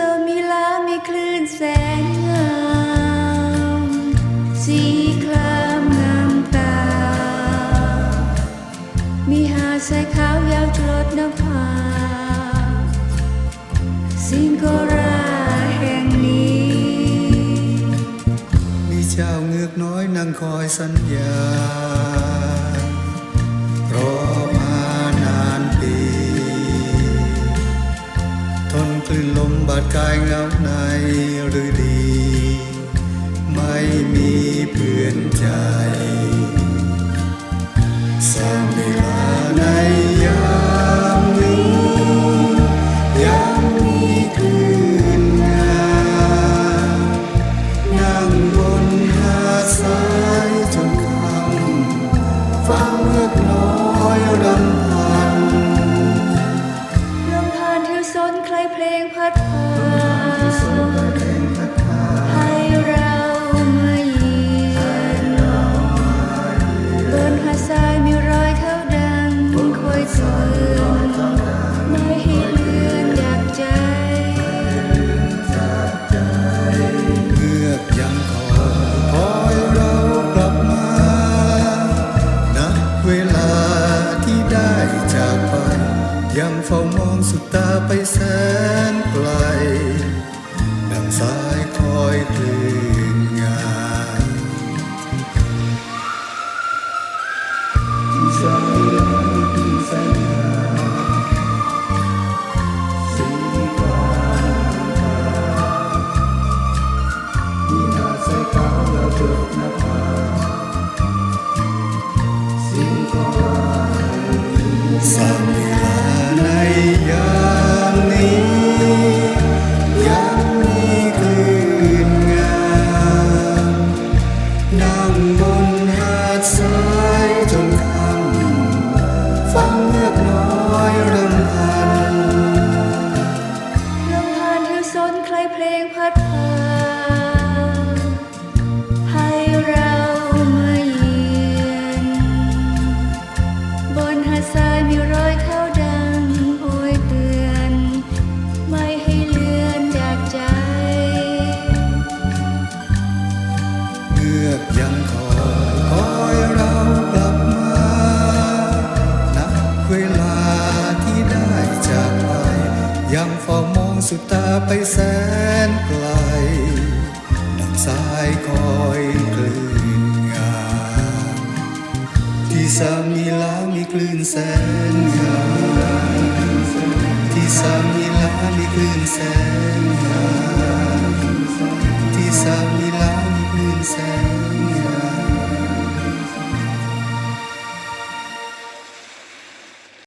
ธอมีลามีคลื่นแสงงามสีคลามงามตา มีหาสายขาวยาวจดนภาสิงโกราแห่งนี้ มีเจ้าเงือกน้อยนั่งคอยสัญญา ลื่นลมบ สนใครเพลงพัดพาให้เรามาเยียนบนหาดทรายมีรอยเท้าดังคอยเตือ ยังเฝ้ามองสุดตาไปแสนไกล อกยังคอยคอยเรากลับมานับเวลาที่ได้จากไป ยังเฝ้ามองสุดตาไปแสนไกลดังสายคอยคลื่นงามที่สามีลามีคลื่นแสนงามที่สามีลามีคลื่นแสนง